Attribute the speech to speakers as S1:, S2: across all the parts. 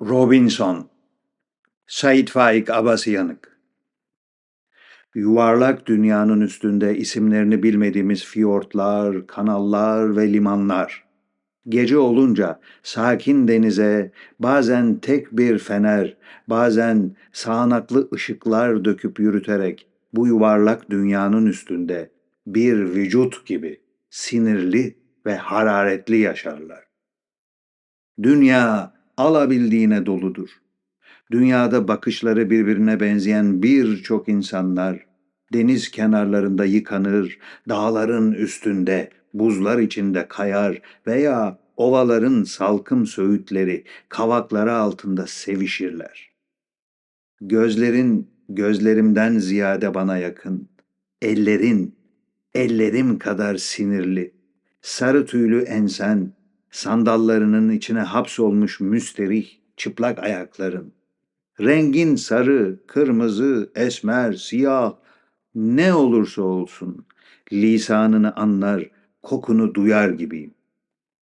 S1: Robinson Said Faik Abasıyanık Yuvarlak dünyanın üstünde isimlerini bilmediğimiz fiyortlar, kanallar ve limanlar. Gece olunca sakin denize bazen tek bir fener, bazen sağanaklı ışıklar döküp yürüterek bu yuvarlak dünyanın üstünde bir vücut gibi sinirli ve hararetli yaşarlar. Dünya alabildiğine doludur. Dünyada bakışları birbirine benzeyen birçok insanlar deniz kenarlarında yıkanır, dağların üstünde, buzlar içinde kayar veya ovaların salkım söğütleri, kavakları altında sevişirler. Gözlerin gözlerimden ziyade bana yakın, ellerin ellerim kadar sinirli, sarı tüylü ensen, sandallarının içine hapsolmuş müsterih çıplak ayakların, rengin sarı, kırmızı, esmer, siyah, ne olursa olsun lisanını anlar, kokunu duyar gibiyim.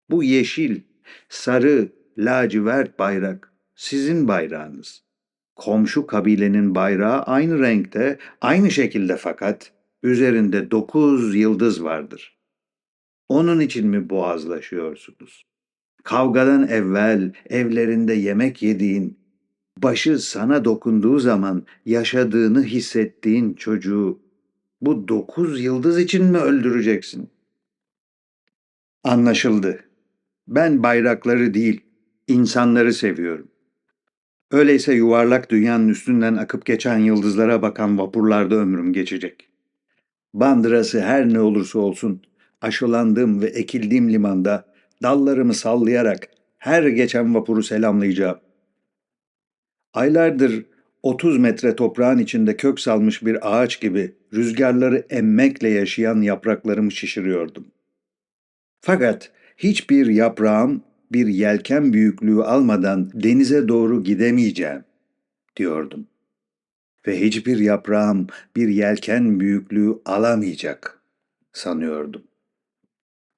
S1: Bu yeşil, sarı, lacivert bayrak sizin bayrağınız. Komşu kabilenin bayrağı aynı renkte, aynı şekilde fakat üzerinde dokuz yıldız vardır. Onun için mi boğazlaşıyorsunuz? Kavgadan evvel evlerinde yemek yediğin, başı sana dokunduğu zaman yaşadığını hissettiğin çocuğu bu dokuz yıldız için mi öldüreceksin? Anlaşıldı. Ben bayrakları değil, insanları seviyorum. Öyleyse yuvarlak dünyanın üstünden akıp geçen yıldızlara bakan vapurlarda ömrüm geçecek. Bandırası her ne olursa olsun, aşılandığım ve ekildiğim limanda dallarımı sallayarak her geçen vapuru selamlayacağım. Aylardır 30 metre toprağın içinde kök salmış bir ağaç gibi rüzgarları emmekle yaşayan yapraklarımı şişiriyordum. Fakat hiçbir yaprağım bir yelken büyüklüğü almadan denize doğru gidemeyeceğim diyordum. Ve hiçbir yaprağım bir yelken büyüklüğü alamayacak sanıyordum.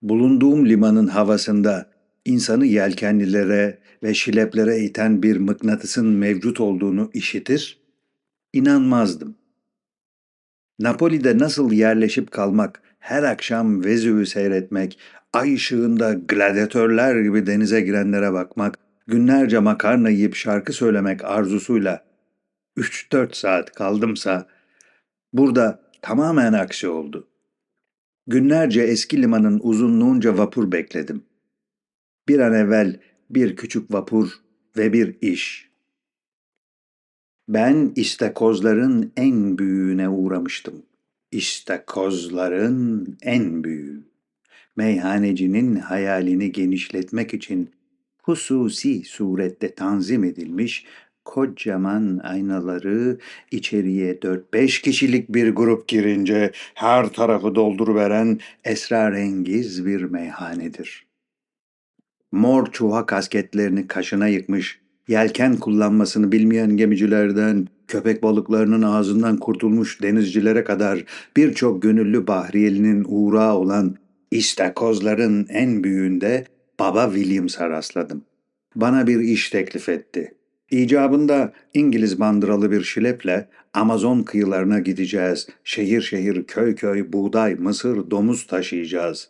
S1: Bulunduğum limanın havasında insanı yelkenlilere ve şileplere iten bir mıknatısın mevcut olduğunu işitir, inanmazdım. Napoli'de nasıl yerleşip kalmak, her akşam Vezüv'ü seyretmek, ay ışığında gladyatörler gibi denize girenlere bakmak, günlerce makarna yiyip şarkı söylemek arzusuyla 3-4 saat kaldımsa, burada tamamen aksi oldu. Günlerce eski limanın uzunluğunca vapur bekledim. Bir an evvel bir küçük vapur ve bir iş. Ben istakozların en büyüğüne uğramıştım. İstakozların en büyüğü. Meyhanecinin hayalini genişletmek için hususi surette tanzim edilmiş kocaman aynaları içeriye 4-5 kişilik bir grup girince her tarafı dolduruveren esrarengiz bir meyhanedir. Mor çuha kasketlerini kaşına yıkmış, yelken kullanmasını bilmeyen gemicilerden, köpek balıklarının ağzından kurtulmuş denizcilere kadar birçok gönüllü bahriyelinin uğrağı olan istakozların en büyüğünde Baba Williams'a rastladım. Bana bir iş teklif etti. İcabında İngiliz bandıralı bir şileple Amazon kıyılarına gideceğiz. Şehir şehir, köy köy, buğday, mısır, domuz taşıyacağız.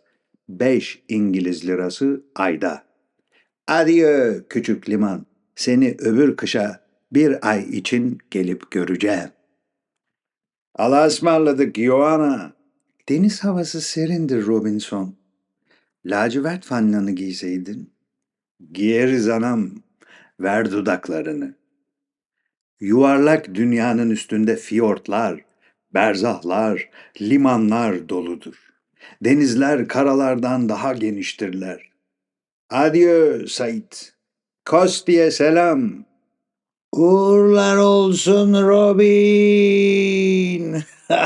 S1: Beş İngiliz lirası ayda. Adieu küçük liman. Seni öbür kışa bir ay için gelip göreceğim. Allah'a ısmarladık Joanna. Deniz havası serindir Robinson. Lacivert fanlanı giyseydin. Giyeriz anam. Ver dudaklarını. Yuvarlak dünyanın üstünde fiyortlar, berzahlar, limanlar doludur. Denizler karalardan daha geniştirler. Adieu Said. Kostiye selam. Uğurlar olsun Robin.